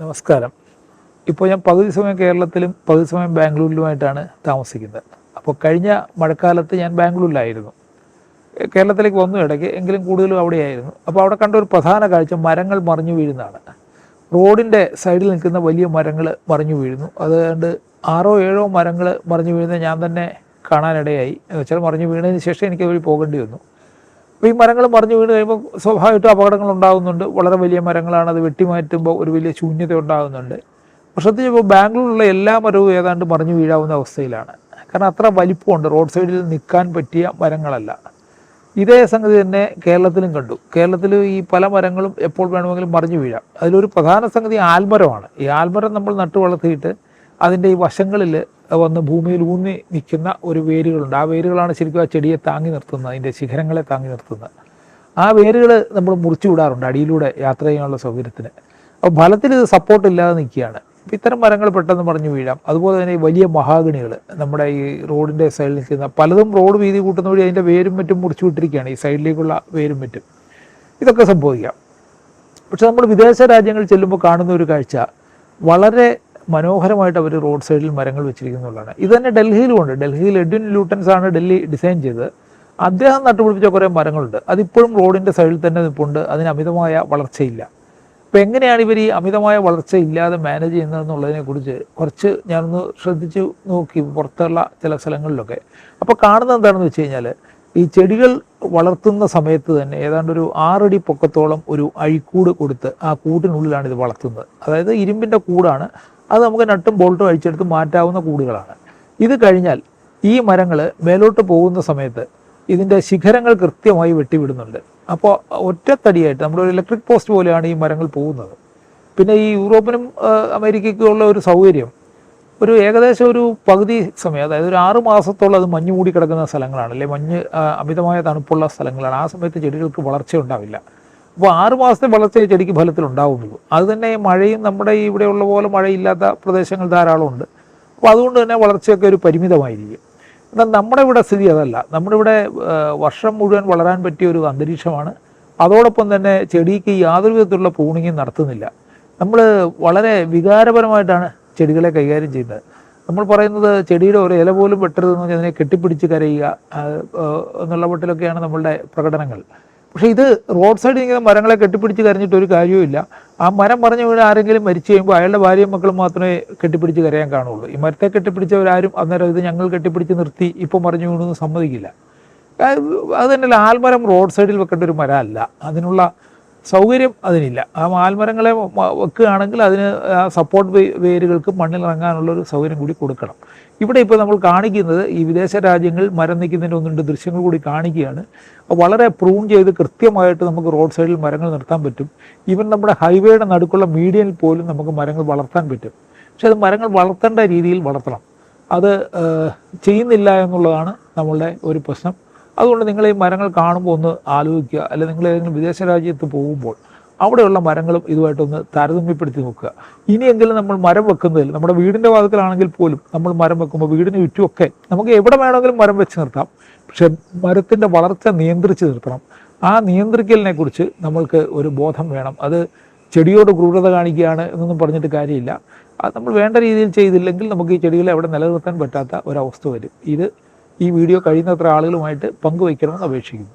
നമസ്കാരം. ഇപ്പോൾ ഞാൻ പകുതി സമയം കേരളത്തിലും പകുതി സമയം ബാംഗ്ലൂരിലുമായിട്ടാണ് താമസിക്കുന്നത്. അപ്പോൾ കഴിഞ്ഞ മഴക്കാലത്ത് ഞാൻ ബാംഗ്ലൂരിലായിരുന്നു. കേരളത്തിലേക്ക് വന്നു ഇടയ്ക്ക് എങ്കിലും കൂടുതലും അവിടെയായിരുന്നു. അപ്പോൾ അവിടെ കണ്ട ഒരു പ്രധാന കാഴ്ച മരങ്ങൾ മറിഞ്ഞു വീഴുന്നതാണ്. റോഡിന്റെ സൈഡിൽ നിൽക്കുന്ന വലിയ മരങ്ങൾ മറിഞ്ഞു വീഴുന്നു. അതുകൊണ്ട് ആറോ ഏഴോ മരങ്ങൾ മറിഞ്ഞു വീഴുന്നത് ഞാൻ തന്നെ കാണാനിടയായി. എന്ന് വെച്ചാൽ മറിഞ്ഞു വീണതിന് ശേഷം എനിക്ക് വഴി പോകേണ്ടി വന്നു. ഈ മരങ്ങൾ മറിഞ്ഞു വീണ് കഴിയുമ്പോൾ സ്വാഭാവികമായിട്ടും അപകടങ്ങൾ ഉണ്ടാകുന്നുണ്ട്. വളരെ വലിയ മരങ്ങളാണ് അത് വെട്ടിമാറ്റുമ്പോൾ ഒരു വലിയ ശൂന്യത ഉണ്ടാകുന്നുണ്ട്. പ്രശ്നത്തിൽ ഇപ്പോൾ ബാംഗ്ലൂരിലുള്ള എല്ലാ മരവും ഏതാണ്ട് മറിഞ്ഞു വീഴാവുന്ന അവസ്ഥയിലാണ്. കാരണം അത്ര വലിപ്പമുണ്ട്. റോഡ് സൈഡിൽ നിൽക്കാൻ പറ്റിയ മരങ്ങളല്ല. ഇതേ സംഗതി തന്നെ കേരളത്തിലും കണ്ടു. കേരളത്തിൽ ഈ പല മരങ്ങളും എപ്പോൾ വേണമെങ്കിലും മറിഞ്ഞു വീഴാം. അതിലൊരു പ്രധാന സംഗതി ആൽമരമാണ്. ഈ ആൽമരം നമ്മൾ നട്ടു വളർത്തിയിട്ട് അതിന്റെ ഈ വശങ്ങളിൽ വന്ന് ഭൂമിയിൽ ഊന്നി നിൽക്കുന്ന ഒരു വേരുകളുണ്ട്. ആ വേരുകളാണ് ശരിക്കും ആ ചെടിയെ താങ്ങി നിർത്തുന്നത്. അതിന്റെ ശിഖരങ്ങളെ താങ്ങി നിർത്തുന്നത്. ആ വേരുകൾ നമ്മൾ മുറിച്ചു വിടാറുണ്ട്. അടിയിലൂടെ യാത്ര ചെയ്യാനുള്ള സൗകര്യത്തിന്. അപ്പോൾ ഫലത്തിൽ ഇത് സപ്പോർട്ട് ഇല്ലാതെ നിൽക്കുകയാണ്. അപ്പോൾ ഇത്തരം മരങ്ങൾ പെട്ടെന്ന് പറഞ്ഞു വീഴാം. അതുപോലെ തന്നെ വലിയ മഹാഗണികൾ നമ്മുടെ ഈ റോഡിന്റെ സൈഡിൽ നിൽക്കുന്ന പലതും റോഡ് വീതി കൂട്ടുന്ന വഴി അതിന്റെ വേരും മറ്റും മുറിച്ചു വിട്ടിരിക്കുകയാണ്. ഈ സൈഡിലേക്കുള്ള വേരും മറ്റും. ഇതൊക്കെ സംഭവിക്കാം. പക്ഷെ നമ്മൾ വിദേശ രാജ്യങ്ങളിൽ ചെല്ലുമ്പോൾ കാണുന്ന ഒരു കാഴ്ച വളരെ മനോഹരമായിട്ട് അവർ റോഡ് സൈഡിൽ മരങ്ങൾ വെച്ചിരിക്കുന്നുള്ളതാണ് ഇത് തന്നെ ഡൽഹിയിലുമുണ്ട്. ഡൽഹിയിൽ എഡ്വിൻ ലൂട്ടൻസ് ആണ് ഡൽഹി ഡിസൈൻ ചെയ്തത്. അദ്ദേഹം നട്ടുപിടിപ്പിച്ച കുറേ മരങ്ങളുണ്ട്. അതിപ്പോഴും റോഡിന്റെ സൈഡിൽ തന്നെ നിൽപ്പുണ്ട് അതിന് അമിതമായ വളർച്ചയില്ല. അപ്പോൾ എങ്ങനെയാണ് ഇവർ ഈ അമിതമായ വളർച്ച ഇല്ലാതെ മാനേജ് ചെയ്യുന്നതെന്നുള്ളതിനെ കുറിച്ച് കുറച്ച് ഞാനൊന്ന് ശ്രദ്ധിച്ച് നോക്കി പുറത്തുള്ള ചില സ്ഥലങ്ങളിലൊക്കെ. അപ്പോൾ കാണുന്നത് എന്താണെന്ന് വെച്ച് കഴിഞ്ഞാൽ ഈ ചെടികൾ വളർത്തുന്ന സമയത്ത് തന്നെ ഏതാണ്ട് ഒരു ആറടി പൊക്കത്തോളം ഒരു അഴിക്കൂട് കൊടുത്ത് ആ കൂട്ടിനുള്ളിലാണ് ഇത് വളർത്തുന്നത്. അതായത് ഇരുമ്പിന്റെ കൂടാണ് അത് നമുക്ക് നട്ടും ബോൾട്ടും അഴിച്ചെടുത്ത് മാറ്റാവുന്ന കൂടുകളാണ്. ഇത് കഴിഞ്ഞാൽ ഈ മരങ്ങൾ മേലോട്ട് പോകുന്ന സമയത്ത് ഇതിന്റെ ശിഖരങ്ങൾ കൃത്യമായി വെട്ടിവിടുന്നുണ്ട്. അപ്പോൾ ഒറ്റത്തടിയായിട്ട് നമ്മുടെ ഒരു ഇലക്ട്രിക് പോസ്റ്റ് പോലെയാണ് ഈ മരങ്ങൾ പോകുന്നത്. പിന്നെ ഈ യൂറോപ്പിനും അമേരിക്കയ്ക്കുമുള്ള ഒരു സൗകര്യം ഒരു ഏകദേശം ഒരു പകുതി സമയം അതായത് ഒരു ആറ് മാസത്തോളം അത് മഞ്ഞ് മൂടി കിടക്കുന്ന സ്ഥലങ്ങളാണ് അല്ലെ മഞ്ഞ് അമിതമായ തണുപ്പുള്ള സ്ഥലങ്ങളാണ്. ആ സമയത്ത് ചെടികൾക്ക് വളർച്ച ഉണ്ടാവില്ല അപ്പോൾ ആറ് മാസത്തെ വളർച്ച ചെടിക്ക് ഫലത്തിൽ ഉണ്ടാവുന്നുള്ളൂ. അത് തന്നെ മഴയും നമ്മുടെ ഇവിടെയുള്ള പോലെ മഴയില്ലാത്ത പ്രദേശങ്ങൾ ധാരാളമുണ്ട് അപ്പോൾ അതുകൊണ്ട് തന്നെ വളർച്ചയൊക്കെ ഒരു പരിമിതമായിരിക്കും. എന്നാൽ നമ്മുടെ ഇവിടെ സ്ഥിതി അതല്ല. നമ്മുടെ ഇവിടെ വർഷം മുഴുവൻ വളരാൻ പറ്റിയ ഒരു അന്തരീക്ഷമാണ്. അതോടൊപ്പം തന്നെ ചെടിക്ക് യാതൊരു വിധത്തിലുള്ള പ്രൂണിങ്ങും നടത്തുന്നില്ല. നമ്മൾ വളരെ വികാരപരമായിട്ടാണ് ചെടികളെ കൈകാര്യം ചെയ്യുന്നത്. നമ്മൾ പറയുന്നത് ചെടിയുടെ ഒരു ഇല പോലും വെട്ടരുതെന്ന് അതിനെ കെട്ടിപ്പിടിച്ച് കരയുക എന്നുള്ള മട്ടിലൊക്കെയാണ് നമ്മളുടെ പ്രകടനങ്ങൾ. പക്ഷേ ഇത് റോഡ് സൈഡിൽ ഇങ്ങനെ മരങ്ങളെ കെട്ടിപ്പിടിച്ച് കരഞ്ഞിട്ട് ഒരു കാര്യവുമില്ല. ആ മരം പറഞ്ഞു വീണ് ആരെങ്കിലും മരിച്ചു കഴിയുമ്പോൾ അയാളുടെ ഭാര്യയും മക്കളും മാത്രമേ കെട്ടിപ്പിടിച്ച് കരയാൻ കാണുള്ളൂ ഈ മരത്തെ കെട്ടിപ്പിടിച്ചവരാരും അന്നേരം ഇത് ഞങ്ങൾ കെട്ടിപ്പിടിച്ച് നിർത്തി ഇപ്പം മറിഞ്ഞു വീണെന്ന് സമ്മതിക്കില്ല. അത് തന്നെയല്ല ആൽമരം റോഡ് സൈഡിൽ വെക്കേണ്ട ഒരു മരമല്ല. അതിനുള്ള സൗകര്യം അതിനില്ല. ആ മാൽമരങ്ങളെ വെക്കുകയാണെങ്കിൽ അതിന് ആ സപ്പോർട്ട് വേരുകൾക്ക് മണ്ണിൽ ഇറങ്ങാനുള്ള ഒരു സൗകര്യം കൂടി കൊടുക്കണം. ഇവിടെ ഇപ്പോൾ നമ്മൾ കാണിക്കുന്നത് ഈ വിദേശ രാജ്യങ്ങളിൽ മരം നിൽക്കുന്നതിന്റെ ഒന്ന് രണ്ട് ദൃശ്യങ്ങൾ കൂടി കാണിക്കുകയാണ്. വളരെ പ്രൂൺ ചെയ്ത് കൃത്യമായിട്ട് നമുക്ക് റോഡ് സൈഡിൽ മരങ്ങൾ നിർത്താൻ പറ്റും. ഈവൻ നമ്മുടെ ഹൈവേയുടെ നടുക്കുള്ള മീഡിയനിൽ പോലും നമുക്ക് മരങ്ങൾ വളർത്താൻ പറ്റും. പക്ഷെ അത് മരങ്ങൾ വളർത്തേണ്ട രീതിയിൽ വളർത്തണം. അത് ചെയ്യുന്നില്ല എന്നുള്ളതാണ് നമ്മളുടെ ഒരു പ്രശ്നം. അതുകൊണ്ട് നിങ്ങൾ ഈ മരങ്ങൾ കാണുമ്പോൾ ഒന്ന് ആലോചിക്കുക. അല്ലെങ്കിൽ നിങ്ങൾ ഏതെങ്കിലും വിദേശ രാജ്യത്ത് പോകുമ്പോൾ അവിടെയുള്ള മരങ്ങളും ഇതുമായിട്ടൊന്ന് താരതമ്യപ്പെടുത്തി നോക്കുക. ഇനിയെങ്കിലും നമ്മൾ മരം വെക്കുന്നതിൽ നമ്മുടെ വീടിന്റെ വാതിക്കലാണെങ്കിൽ പോലും നമ്മൾ മരം വെക്കുമ്പോൾ വീടിന് ചുറ്റുമൊക്കെ നമുക്ക് എവിടെ വേണമെങ്കിലും മരം വെച്ച് നിർത്താം. പക്ഷെ മരത്തിന്റെ വളർച്ച നിയന്ത്രിച്ച് നിർത്തണം. ആ നിയന്ത്രിക്കലിനെ കുറിച്ച് നമ്മൾക്ക് ഒരു ബോധം വേണം. അത് ചെടിയോട് ക്രൂരത കാണിക്കുകയാണ് എന്നൊന്നും പറഞ്ഞിട്ട് കാര്യമില്ല. അത് നമ്മൾ വേണ്ട രീതിയിൽ ചെയ്തില്ലെങ്കിൽ നമുക്ക് ഈ ചെടികളെ അവിടെ നിലനിർത്താൻ പറ്റാത്ത ഒരവസ്ഥ വരും. ഇത് ഈ വീഡിയോ കഴിയുന്നത്ര ആളുകളുമായിട്ട് പങ്കുവയ്ക്കണമെന്ന് അപേക്ഷിക്കുന്നു.